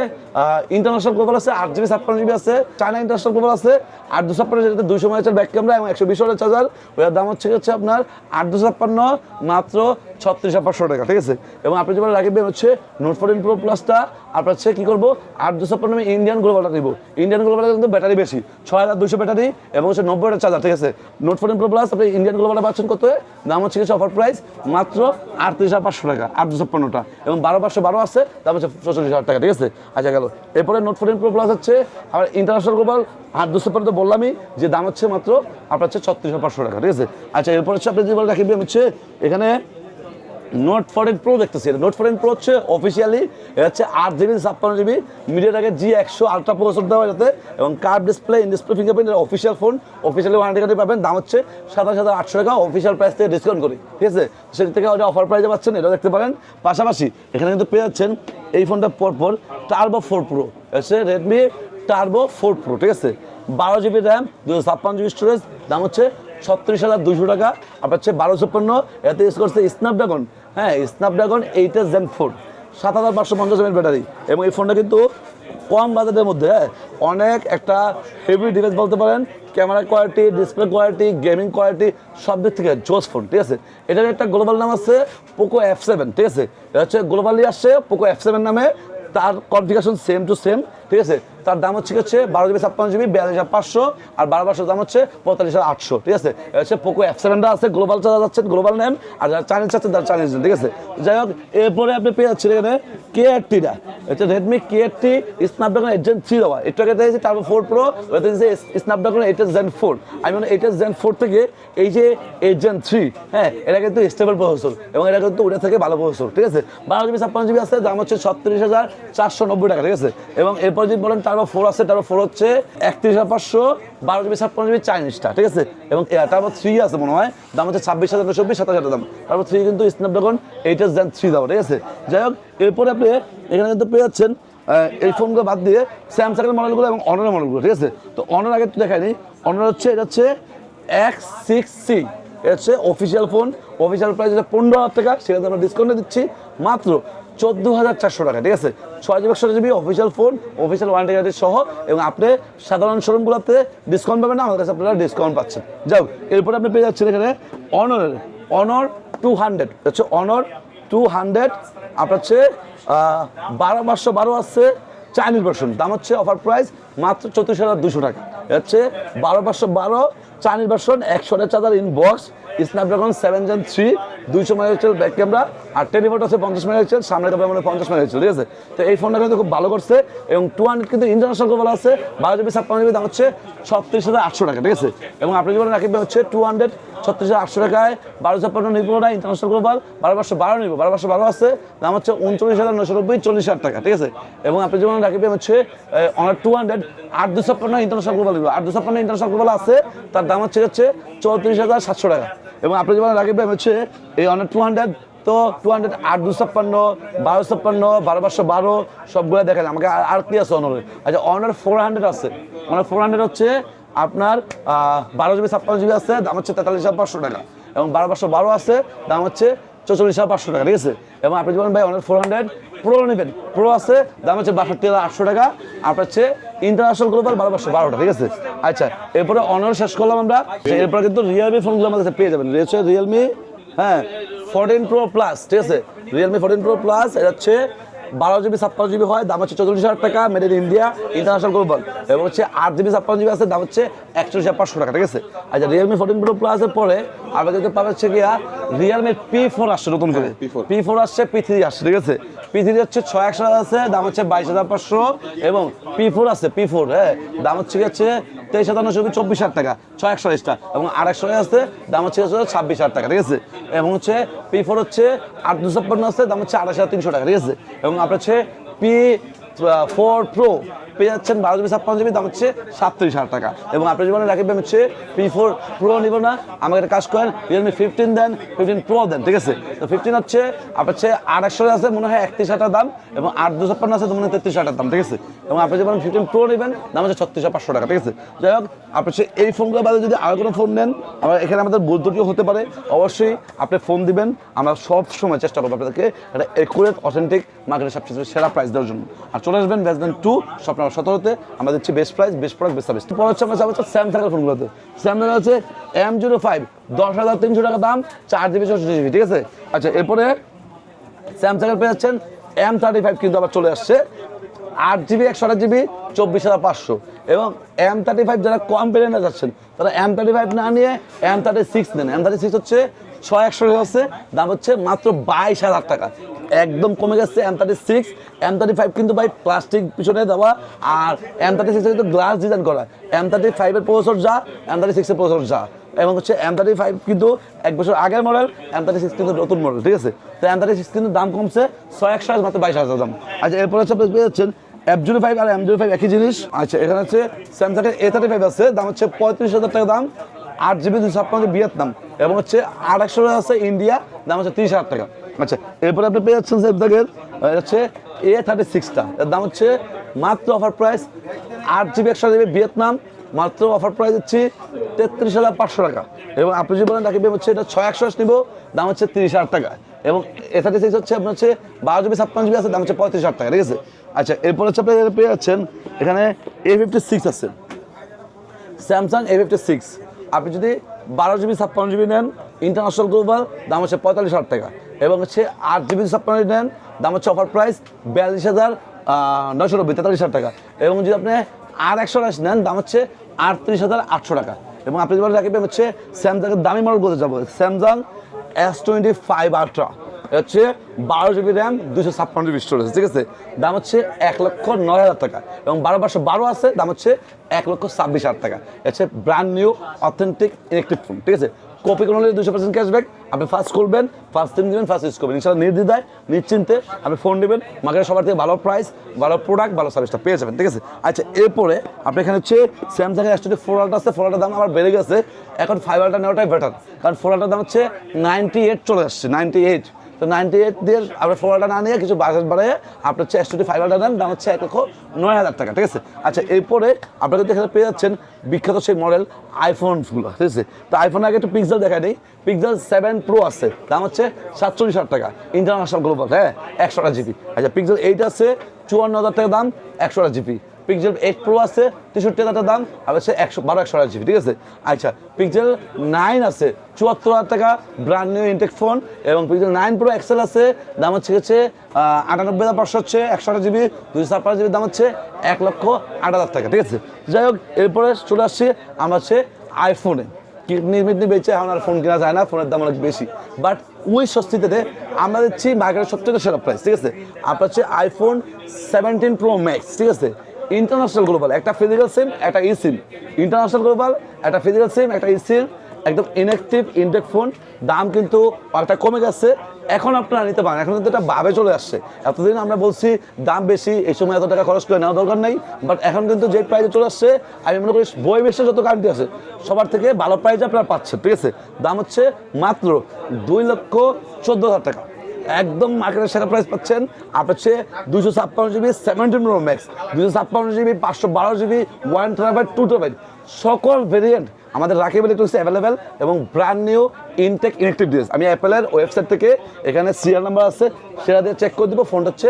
ইন্টারন্যাশনাল গ্লোবাল আছে, আট জিবি, ছাপ্পান্ন জিবি আছে চায়না ইন্টারন্যাশনাল গ্লোবাল আছে, আট দুশো ছাপ্পান্ন যেটাতে দুশো মহাচের ব্যাক ক্যামেরা এবং একশো বিশ হাজার চার্জার ওটার দাম হচ্ছে হচ্ছে আপনার আট দুশো ছাপ্পান্ন মাত্র ছত্রিশ পাঁচশো টাকা, ঠিক আছে? এবং আপনি যেটা রাখবেন হচ্ছে নোট ফোরটিন প্রো প্লাসটা আপনার হচ্ছে কী করব? আট দুশো পনেরো ইন্ডিয়ান গ্লোবালটা নিব। ইন্ডিয়ান গ্লোবালটা কিন্তু ব্যাটারি বেশি, ছয় হাজার দুশো ব্যাটারি এবং হচ্ছে নব্বই হাজার চার্জার ঠিক আছে? নোট ফোরটিন প্রো প্লাস আপনি ইন্ডিয়ান গ্লোবালটা পাচ্ছেন কত? দাম হচ্ছে কিছু অফার প্রাইস মাত্র আটত্রিশ হাজার পাঁচশো টাকা, আট দুশো পনেরোটা এবং বারো পাঁচশো বারো আছে, দাম হচ্ছে চৌচল্লিশ হাজার টাকা, ঠিক আছে? আচ্ছা গেল। এরপরে নোট ফোরটিন প্রো প্লাস হচ্ছে আর ইন্টারন্যাশনাল গ্লোবাল আট দুশো পর্যন্ত বললামই, যে দাম হচ্ছে মাত্র আপনার হচ্ছে ছত্রিশ হাজার পাঁচশো টাকা, ঠিক আছে? আচ্ছা এরপর হচ্ছে আপনি যে বলে রাখবেন হচ্ছে, এখানে নোট ফোরটিন প্রো দেখতেছি। নোট ফোরটিন প্রো হচ্ছে অফিসিয়ালি হচ্ছে আট জিবি, ছাপ্পান্ন জিবি মিডিয়াটাকে জি একশো আলট্রা প্রসেসর দেওয়া যাতে এবং card display in display fingerprint official phone officially warranty কার্ডে পাবেন। দাম হচ্ছে সাতাশ হাজার আটশো টাকা অফিসিয়াল প্রাইস থেকে ডিসকাউন্ট করি। ঠিক আছে? সেদিক থেকে ওটা অফার প্রাইসে পাচ্ছেন, এটাও দেখতে পারেন। পাশাপাশি এখানে কিন্তু পেয়ে যাচ্ছেন এই ফোনটা পরপর টার্বো ফোর প্রো হচ্ছে রেডমি টার্বো ফোর প্রো ঠিক আছে? বারো জিবি র্যাম দুশো ছাপ্পান্ন জিবি স্টোরেজ দাম হচ্ছে ছত্রিশ হাজার দুশো টাকা। আপনার হচ্ছে বারো ছাপ্পান্ন এতে ইউজ করছে স্ন্যাপড্রাগন হ্যাঁ স্ন্যাপড্রাগন এইটা জেন ফোর সাত হাজার পাঁচশো পঞ্চাশ এমএল ব্যাটারি। এবং এই ফোনটা কিন্তু কম বাজেটের মধ্যে হ্যাঁ অনেক একটা হেভি ডিভাইস বলতে পারেন camera quality display quality gaming quality সব দিক থেকে জোস ফোন ঠিক আছে? এটার একটা গ্লোবাল নাম আছে পোকো এফ সেভেন ঠিক আছে? এটা হচ্ছে গ্লোবালি আসছে পোকো এফ সেভেন নামে, তার কনফিগারেশন সেম টু সেম ঠিক আছে? তার দাম হচ্ছে হচ্ছে? বারো জিবি ছাপ্পান্ন জিবি বিয়াল্লিশ হাজার পাঁচশো, আর বারো পাঁচশো দাম হচ্ছে পঁয়তাল্লিশ হাজার আটশো, ঠিক আছে? এটা হচ্ছে পোকো এফ সেভেনটা আছে গ্লোবাল চার্জ যাচ্ছে গ্লোবাল নেম আর যারা চাইনিজ চাচ্ছে তারা চাইনিজ নেন, ঠিক আছে? যাই হোক, এরপরে আপনি পেয়ে যাচ্ছেন এখানে কে এইটটিটা হচ্ছে Redmi K eighty Snapdragon eight Gen three দেওয়া। একটু আগে দেখেছি তারপর ফোর প্রো ওতে স্ন্যাপড্রাগন এইট জেন ফোর আমি মানে এইট জেন ফোর থেকে এই যে এইট জেন থ্রি হ্যাঁ এটা কিন্তু স্টেবল প্রসেসর এবং এটা কিন্তু ওটা থেকে ভালো প্রসেসর ঠিক আছে? বারো জিবি ছাপ্পান্ন জিবি আছে, দাম হচ্ছে ছত্রিশ হাজার চারশো নব্বই টাকা, ঠিক আছে? এবং এরপর যদি বলেন, তারপর ফোর আছে, তারপর ফোর হচ্ছে একত্রিশ হাজার পাঁচশো, বারো জিবি, ছাপ্পান্ন জিবি চাইনিজটা, ঠিক আছে? এবং তারপর থ্রি আছে মনে হয়, দাম হচ্ছে ছাব্বিশ হাজার চব্বিশ সাতাশ হাজার দাম। তারপর থ্রি কিন্তু স্ন্যাপড্রাগন এইট এস থ্রি দাম, ঠিক আছে? যাই হোক, এরপরে আপনি এখানে কিন্তু পেয়ে যাচ্ছেন এই ফোনগুলো বাদ দিয়ে স্যামসাংয়ের মডেলগুলো এবং অনারের মডেলগুলো ঠিক আছে? তো অনার আগে একটু দেখায়নি অনার হচ্ছে, এটা হচ্ছে এক্স সিক্স সি এটা হচ্ছে অফিসিয়াল ফোন অফিসিয়াল প্রাইস হচ্ছে পনেরো হাজার টাকা সেখানে আমরা ডিসকাউন্টে দিচ্ছি। মাত্র চোদ্দ হাজার চারশো টাকা, ঠিক আছে? ছয় জিবি একশো GB official phone official warranty কার্ডের সহ, এবং আপনি সাধারণ শোরুমগুলোতে ডিসকাউন্ট পাবেন না আমাদের কাছে আপনারা ডিসকাউন্ট পাচ্ছেন। যাও এরপরে আপনি পেয়ে যাচ্ছেন এখানে অনরের অনর টু হান্ড্রেড হচ্ছে অনর টু হান্ড্রেড আপনার হচ্ছে বারো পাঁচশো বারো আসছে চাইনিজ ভার্সন দাম হচ্ছে অফার প্রাইস মাত্র চৌত্রিশ হাজার দুশো টাকা। হচ্ছে বারো পাঁচশো বারো, চাইনিজ ভার্সন একশো charger in box Snapdragon seven Gen three দুইশো মেগাপিক্সেল ব্যাক ক্যামেরা আর টেলিফোটো আছে পঞ্চাশ মেগাপিক্সেল, সামনে ক্যামেরা মানে পঞ্চাশ মেগাপিক্সেল, ঠিক আছে? তো এই ফোনটা কিন্তু খুব ভালো করছে, এবং টু হান্ড্রেড কিন্তু ইন্টারন্যাশনাল ভালো আছে, বারো জিবি ছাপ্পান্ন জিবি দাম হচ্ছে ছত্রিশ হাজার আটশো টাকা, ঠিক আছে? এবং আপনি যেমন রাখবেন হচ্ছে টু হান্ড্রেড ছত্রিশ হাজার আটশো টাকায় বারো ছাপ্পান্ন নিব না ইন্টারন্যাশনাল গ্লোবাল বারো পাঁচশো বারো নিব, বারো পাঁচশো বারো আছে, দাম হচ্ছে উনচল্লিশ হাজার নশো নব্বই, চল্লিশ হাজার টাকা, ঠিক আছে? এবং আপনি যেমন রাখবেন হচ্ছে অনার টু হান্ড্রেড আট দুশো ছাপ্পান্ন ইন্টারন্যাশনাল গ্লোবাল নিব, আট দুশো ছাপ্পান্ন ইন্টারন্যাশনাল গ্লোবাল আছে, তার দাম হচ্ছে হচ্ছে চৌত্রিশ হাজার সাতশো টাকা। এবং আপনি যেমন রাখবেন হচ্ছে এই অনেক টু হান্ড্রেড তো টু হান্ড্রেড আট দুশো ছাপ্পান্ন বারো ছাপ্পান্ন বারো পাঁচশো বারো সবগুলো দেখেন। আমাকে আর- আর কি আছে অনার আচ্ছা অনার ফোর হান্ড্রেড আছে। অনার ফোর হান্ড্রেড হচ্ছে আপনার বারো জিবি ছাপ্পান্ন জিবি আছে, দাম হচ্ছে তেতাল্লিশ হাজার পাঁচশো টাকা। এবং বারো পাঁচশো বারো আছে, দাম হচ্ছে চৌচল্লিশ হাজার পাঁচশো টাকা, ঠিক আছে? এবং আপনি যেমন ভাই, অনেক ফোর হান্ড্রেড প্রো নেবেন। প্রো আছে, দাম হচ্ছে বাষট্টি হাজার আটশো টাকা। আপনার হচ্ছে ইন্টারন্যাশনাল গ্লোবাল বারো পাঁচশো বারোটা, ঠিক আছে? আচ্ছা এরপরে অনার শেষ করলাম আমরা। এরপরে কিন্তু রিয়েলমি ফোনগুলো আমাদের কাছে পেয়ে যাবেন। রিয়েলমি হ্যাঁ ফোরটিন প্রো প্লাস ঠিক আছে? রিয়েলমি ফোরটিন প্রো প্লাস এটা হচ্ছে বারো জিবি ছাপ্পান্ন জিবি হয় দাম হচ্ছে চৌত্রিশ হাজার টাকা made in India international global এবং হচ্ছে আট জিবি ছাপ্পান্ন জিবি আছে দাম হচ্ছে একচল্লিশ হাজার পাঁচশো টাকা ঠিক আছে? আচ্ছা রিয়েলমি ফোরটিন প্রো প্লাসের পরে আমরা কিন্তু পাবে হচ্ছে গিয়া রিয়েলমি পি ফোর আসছে নতুন করে। P4 পি ফোর আসছে পি থ্রি আসছে ঠিক আছে? পি থ্রি হচ্ছে ছয় একশো আছে দাম হচ্ছে বাইশ হাজার পাঁচশো। এবং পি ফোর আছে পি ফোর হ্যাঁ? দাম হচ্ছে হচ্ছে তেইশ হাজার নশো চব্বিশ হাজার টাকা ছয় একশো আড়াইশটা এবং আর একশো আছে, দাম হচ্ছে ছাব্বিশ হাজার টাকা, ঠিক আছে? এবং হচ্ছে পি ফোর হচ্ছে আট দুশো আছে, দাম হচ্ছে আড়াইশ হাজার তিনশো টাকা, ঠিক আছে? এবং আপনার হচ্ছে পি ফোর প্রো পেয়ে যাচ্ছেন বারো জিবি, ছাপ্পান্ন জিবি, দাম হচ্ছে সাতত্রিশ হাজার টাকা। এবং আপনার জীবনে রাখবেন হচ্ছে পি ফোর প্রো নিব না, আমাকে একটা কাজ করেন রিয়েলমি ফিফটিন দেন ফিফটিন প্রো দেন, ঠিক আছে? তো ফিফটিন হচ্ছে, আপনার হচ্ছে আট একশো আছে, মনে হয় একত্রিশ হাজার দাম, এবং আট দুশো ছাপ্পান্ন আছে মনে হয় তেত্রিশ হাজার দাম, ঠিক আছে? এবং আপনি যেমন ফিফটিন প্রো নেবেন, দাম হচ্ছে ছত্রিশ হাজার পাঁচশো টাকা, ঠিক আছে? যাই হোক আপনি এই ফোনগুলো বাদে যদি আর কোনো ফোন নেন, আমরা এখানে আমাদের বৈদ্যুতিক হতে পারে, অবশ্যই আপনি ফোন দিবেন, আমরা সব সময় চেষ্টা করব আপনাদেরকে একটা একুরেট অথেন্টিক মার্কেটের সবচেয়ে সেরা প্রাইস দেওয়ার জন্য। আর চলে আসবেন ব্যাসবেন টু স্বপ্ন সতেরোতে আমরা দিচ্ছি best price best product best service পরে হচ্ছে আমরা হচ্ছে স্যামসাংয়ের ফোনগুলোতে। স্যামসাং হচ্ছে এম জিরো ফাইভ দশ হাজার তিনশো টাকা দাম, চার জিবি চৌষট্টি জিবি ঠিক আছে? আচ্ছা এরপরে স্যামসাংয়ের পেয়ে যাচ্ছেন এম থার্টি ফাইভ কিন্তু আবার চলে আসছে, আট জিবি একশো আট জিবি চব্বিশ হাজার পাঁচশো। এবং এম থার্টি ফাইভ যারা কম পেরিয়ে যাচ্ছেন, তারা এম থার্টি ফাইভ না নিয়ে এম থার্টি সিক্স নেন এম থার্টি সিক্স হচ্ছে ছয় একশো হচ্ছে, দাম হচ্ছে মাত্র বাইশ হাজার টাকা। একদম কমে গেছে M thirty six M thirty five কিন্তু ভাই প্লাস্টিক পিছনে দেওয়া, আর এম থার্টি সিক্স কিন্তু গ্লাস ডিজাইন করা। এম থার্টি ফাইভের প্রসেসর যা এম থার্টি সিক্সের প্রসেসর যা। এবং হচ্ছে এম থার্টি ফাইভ কিন্তু এক বছর আগের মডেল এম থার্টি সিক্স কিন্তু নতুন মডেল ঠিক আছে? তো এম থার্টি সিক্স কিন্তু দাম কমছে ছয় একশো মাত্র বাইশ হাজার দাম। আচ্ছা এরপর হচ্ছে আপনি পেয়ে যাচ্ছেন এফ জিরো ফাইভ আর এম জিরো ফাইভ একই জিনিস। আচ্ছা এখানে হচ্ছে স্যামসাংয়ের এ থার্টি ফাইভ আছে, দাম হচ্ছে পঁয়ত্রিশ হাজার টাকা দাম, আট জিবি দুশো ছাপ্পান্ন ভিয়েতনাম এবং হচ্ছে একশো আছে ইন্ডিয়া দাম হচ্ছে তিরিশ হাজার টাকা। আচ্ছা এরপরে আপনি পেয়ে যাচ্ছেন আহ, হচ্ছে এ থার্টি সিক্সটা এর দাম হচ্ছে মাত্র অফার প্রাইস আট জিবি একশো জিবি ভিয়েতনাম মাত্র অফার প্রাইস হচ্ছে তেত্রিশ হাজার পাঁচশো টাকা। এবং আপনি যদি বলেন রাখবেন হচ্ছে এটা ছয় একশো নিব দাম হচ্ছে তিরিশ হাজার টাকা। এবং এ থার্টি সিক্স হচ্ছে আপনার হচ্ছে বারো জিবি ছাপ্পান্ন জিবি আছে দাম হচ্ছে পঁয়ত্রিশ হাজার টাকা ঠিক আছে? আচ্ছা এরপর হচ্ছে আপনি পেয়ে যাচ্ছেন এখানে এ ফিফটি সিক্স আছে। স্যামসাং এ ফিফটি সিক্স আপনি যদি বারো জিবি, ছাপ্পান্ন জিবি নেন ইন্টারন্যাশনাল গ্লোবাল দাম হচ্ছে পঁয়তাল্লিশ হাজার টাকা। এবং হচ্ছে আট জিবি, ছাপ্পান্ন নেন, দাম হচ্ছে অফার প্রাইস বিয়াল্লিশ হাজার নয়শো নব্বই, তেতাল্লিশ হাজার টাকা। এবং যদি আপনি আর একশো আঠাশ নেন, দাম হচ্ছে আটত্রিশ হাজার আটশো টাকা। এবং আপনি যদি রাখবেন হচ্ছে স্যামসাংয়ের দামি মডেল বলতে যাব Samsung S twenty five Ultra হচ্ছে বারো জিবি র্যাম দুশো ছাপ্পান্ন জিবি স্টোরেজ ঠিক আছে? দাম হচ্ছে এক লক্ষ নয় হাজার টাকা। এবং বারো পাঁচশো বারো আছে, দাম হচ্ছে এক লক্ষ ছাব্বিশ হাজার টাকা। হচ্ছে brand new authentic electric phone ঠিক আছে? কপি কোনো হলে দুশো পার্সেন্ট ক্যাশব্যাক আপনি ফার্স্ট করবেন ফার্স্ট দিন দেবেন ফার্স্ট ইউজ করবেন। ইনশাল্লাহ নির্দ্বিধায়, নিশ্চিন্তে আপনি ফোন নেবেন। মার্কেটে সবার থেকে ভালো প্রাইস ভালো প্রোডাক্ট ভালো সার্ভিসটা পেয়ে যাবেন, ঠিক আছে? আচ্ছা এরপরে আপনি এখানে হচ্ছে স্যামসাং এর স্টুডিও ফোর আলটা আছে। ফোর আলটার দাম আবার বেড়ে গেছে। এখন ফাইভ আলটা নেওয়াটাই বেটার কারণ ফোর আলটার দাম হচ্ছে নাইনটি এইট চলে আসছে নাইনটি এইট তো নাইনটি এইট দিয়ে আপনার আলটা না নিয়ে কিছু বাজেট বাড়ায় আপনার হচ্ছে স্টুডিও ফাইভ আলটা দেন দাম হচ্ছে এক লক্ষ নয় হাজার টাকা, ঠিক আছে? আচ্ছা এরপরে আপনারা আপনাকে এখানে পেয়ে যাচ্ছেন বিখ্যাত সেই মডেল আইফোনগুলো ঠিক আছে? তো আইফোন আগে একটু পিক্সেল দেখা নেই পিক্সেল সেভেন প্রো আছে, দাম হচ্ছে সাতচল্লিশ হাজার টাকা ইন্টারন্যাশনাল গ্লোবাল হ্যাঁ একশোটা জিবি আচ্ছা পিক্সেল এইট আছে, চুয়ান্ন হাজার টাকা দাম একশোটা জিবি পিক্সেল এইট প্রো আছে, তেষট্টি হাজার টাকা দাম আর হচ্ছে একশো, বারো একশো আট জিবি, ঠিক আছে? আচ্ছা পিকজেল নাইন আছে, চুয়াত্তর হাজার টাকা ব্র্যান্ড নিউ ইনটেক ফোন এবং পিক্সেল নাইন প্রো এক্সেল আছে, দাম হচ্ছে হচ্ছে আটানব্বই হাজার পাঁচশো হচ্ছে, একশো আট জিবি দুশো ছাপ্পান্ন জিবির দাম হচ্ছে এক লক্ষ আট হাজার টাকা, ঠিক আছে? যাই হোক, এরপরে চলে আসছি আমরা হচ্ছে আইফোনে মিডনি বেঁচে এখন আর ফোন কেনা যায় না ফোনের দাম অনেক বেশি। বাট ওই সস্তিতে আমরা দিচ্ছি মার্কেটের সবচেয়ে সেরা প্রাইস ঠিক আছে? আপনার হচ্ছে আইফোন সেভেন্টিন প্রো ম্যাক্স ঠিক আছে? ইন্টারন্যাশনাল গ্লোবাল একটা ফিজিক্যাল সিম একটা ই সিম ইন্টারন্যাশনাল গ্লোবাল একটা ফিজিক্যাল সিম একটা ই সিম একদম ইনঅ্যাক্টিভ ইনটেক ফোন দাম কিন্তু অনেকটা কমে গেছে। এখন আপনারা নিতে পারেন, এখন কিন্তু এটা ভাবে চলে আসছে। এতদিন আমরা বলছি দাম বেশি, এই সময় এত টাকা খরচ করে নেওয়া দরকার নেই বাট এখন কিন্তু যে প্রাইসে চলে আসছে, আমি মনে করি বই বেশি যত কান্ট্রি আছে, সবার থেকে ভালো প্রাইসে আপনারা পাচ্ছেন, ঠিক আছে? দাম হচ্ছে মাত্র দুই লক্ষ চোদ্দ হাজার টাকা। একদম মার্কেটের সেরা প্রাইস পাচ্ছেন। আর হচ্ছে দুশো ছাপ্পান্ন জিবি সেভেন্টিন প্রো ম্যাক্স দুশো ছাপ্পান্ন জিবি পাঁচশো বারো GB one terabyte two terabyte সকল ভেরিয়েন্ট আমাদের রাখি রাকিব ইলেকট্রনিক্স অ্যাভেলেবেল এবং brand new intact electric device আমি অ্যাপেলের ওয়েবসাইট থেকে এখানে সিরিয়াল নাম্বার আছে, সেটা দিয়ে চেক করে দেবো ফোনটা হচ্ছে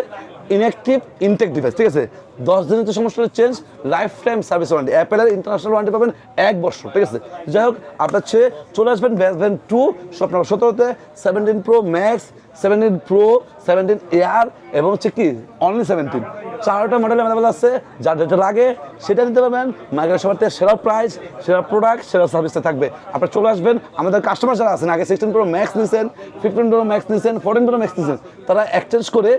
ইনঅ্যাক্টিভ ইনটেক ডিভাইস ঠিক আছে? দশ দিনের তো সমস্যা change life time service warranty অ্যাপেলের ইন্টারন্যাশনাল ওয়ারেন্টি পাবেন এক বছর, ঠিক আছে? যাই হোক, আপনার হচ্ছে চলে আসবেন ব্যাসবেন টু স্বপ্ন সতেরোতে seventeen Pro Max seventeen Pro seventeen Air এবং হচ্ছে কি অনলি সেভেন্টিন চারটা মডেল অ্যাভেলেবেল আছে, যার যেটা লাগে, সেটা নিতে পারবেন। মার্কেটের সবার থেকে সেরা প্রাইস সেরা প্রোডাক্ট সেরা সার্ভিসটা থাকবে। আপনারা চলে আসবেন, আমাদের কাস্টমার যারা আছেন, আগে সিক্সটিন প্রো ম্যাক্স নিয়েছেন ফিফটিন প্রো ম্যাক্স নিয়েছেন ফোরটিন প্রো ম্যাক্স নিয়েছেন তারা এক্সচেঞ্জ করে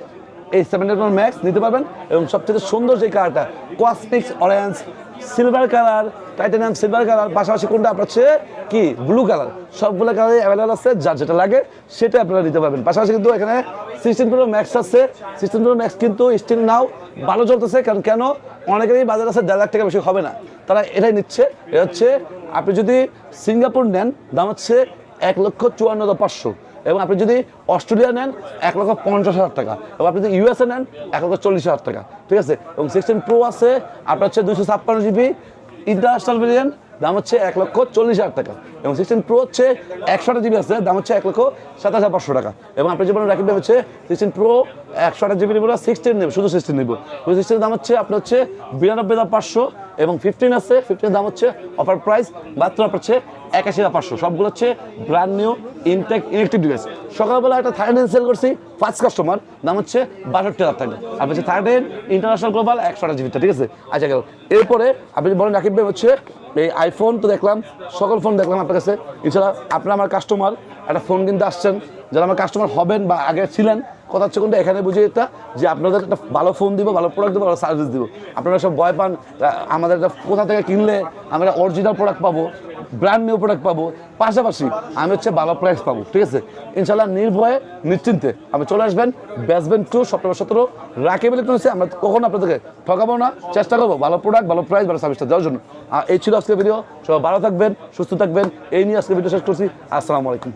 এই সেভেন্টিন প্রো ম্যাক্স নিতে পারবেন এবং সবথেকে সুন্দর যে কালারটা cosmic orange silver colour titanium silver colour পাশাপাশি কোনটা আপনার হচ্ছে কি? ব্লু কালার সবগুলো কালারই অ্যাভেলেবল আছে, যার যেটা লাগে সেটা আপনারা নিতে পারবেন। পাশাপাশি কিন্তু এখানে সিক্সটিন প্রো ম্যাক্স আছে। সিক্সটিন প্রো ম্যাক্স কিন্তু স্টিল নাও ভালো চলতেছে। কারণ কেন? অনেকেরই বাজার আছে দেড় লাখ টাকা বেশি হবে না। তারা এটাই নিচ্ছে। এটা হচ্ছে আপনি যদি সিঙ্গাপুর নেন, দাম হচ্ছে এক লক্ষ চুয়ান্ন পাঁচশো। এবং আপনি যদি অস্ট্রেলিয়া নেন, এক লক্ষ পঞ্চাশ হাজার টাকা। এবং আপনি যদি ইউএসএ নেন, এক লক্ষ চল্লিশ হাজার টাকা। ঠিক আছে? এবং সিক্সটিন প্রো আছে, আপনার হচ্ছে দুশো ছাপ্পান্ন জিবি ইন্টারন্যাশনাল ভেরিয়েন্ট দাম হচ্ছে এক লক্ষ চল্লিশ হাজার টাকা। এবং সিক্সটিন প্রো হচ্ছে একশো একশোটা জিবি আছে, দাম হচ্ছে এক লক্ষ সাতাশ হাজার পাঁচশো টাকা। এবং আপনি যে রাকিব দাম হচ্ছে সিক্সটিন প্রো একশো একশোটা জিবি নেব না সিক্সটিন নেবে শুধু সিক্সটিন নেব। সিক্সটিন দাম হচ্ছে আপনার হচ্ছে বিরানব্বই হাজার পাঁচশো এবং ফিফটিন আছে ফিফটিনের দাম হচ্ছে অফার প্রাইস মাত্র আপনার হচ্ছে একাশি হাজার পাঁচশো। সবগুলো হচ্ছে brand new intact electric device সকালবেলা একটা থার্ড হ্যান্ড সেল করছি ফার্স্ট কাস্টমার দাম হচ্ছে বাষট্টি হাজার টাকা। আপনি হচ্ছে থার্ড হ্যান্ড ইন্টারন্যাশনাল গ্লোবাল একশোটা জিবিটা ঠিক আছে? আচ্ছা গেল। এরপরে আপনি বলেন রাকিব হচ্ছে এই আইফোন তো দেখলাম, সকল ফোন দেখলাম আপনার কাছে। এছাড়া আপনার আমার কাস্টমার একটা ফোন কিনতে আসছেন। যারা আমার কাস্টমার হবেন বা আগে ছিলেন কথা হচ্ছে কোনটা? এখানে বুঝিয়ে এটা যে আপনাদের একটা ভালো ফোন দিব, ভালো প্রোডাক্ট দিব, ভালো সার্ভিস দিব। আপনারা সব ভয় পান আমাদের একটা কোথা থেকে কিনলে আমরা অরিজিনাল প্রোডাক্ট পাবো ব্র্যান্ড নিউ প্রোডাক্ট পাবো। পাশাপাশি আমি হচ্ছে ভালো প্রাইস পাবো, ঠিক আছে? ইনশাল্লাহ নির্ভয়ে, নিশ্চিন্তে আপনি চলে আসবেন বেসবেন টু সপ্তাহ সতেরো, রাকিব ইলেকট্রনিক্সে আমরা কখনো আপনাদেরকে ঠকাবো না, চেষ্টা করব ভালো প্রোডাক্ট ভালো প্রাইস ভালো সার্ভিসটা দেওয়ার জন্য। আর এই ছিল আজকের ভিডিও সবাই ভালো থাকবেন, সুস্থ থাকবেন, এই নিয়ে আজকে ভিডিও শেষ করছি, আসসালামু আলাইকুম।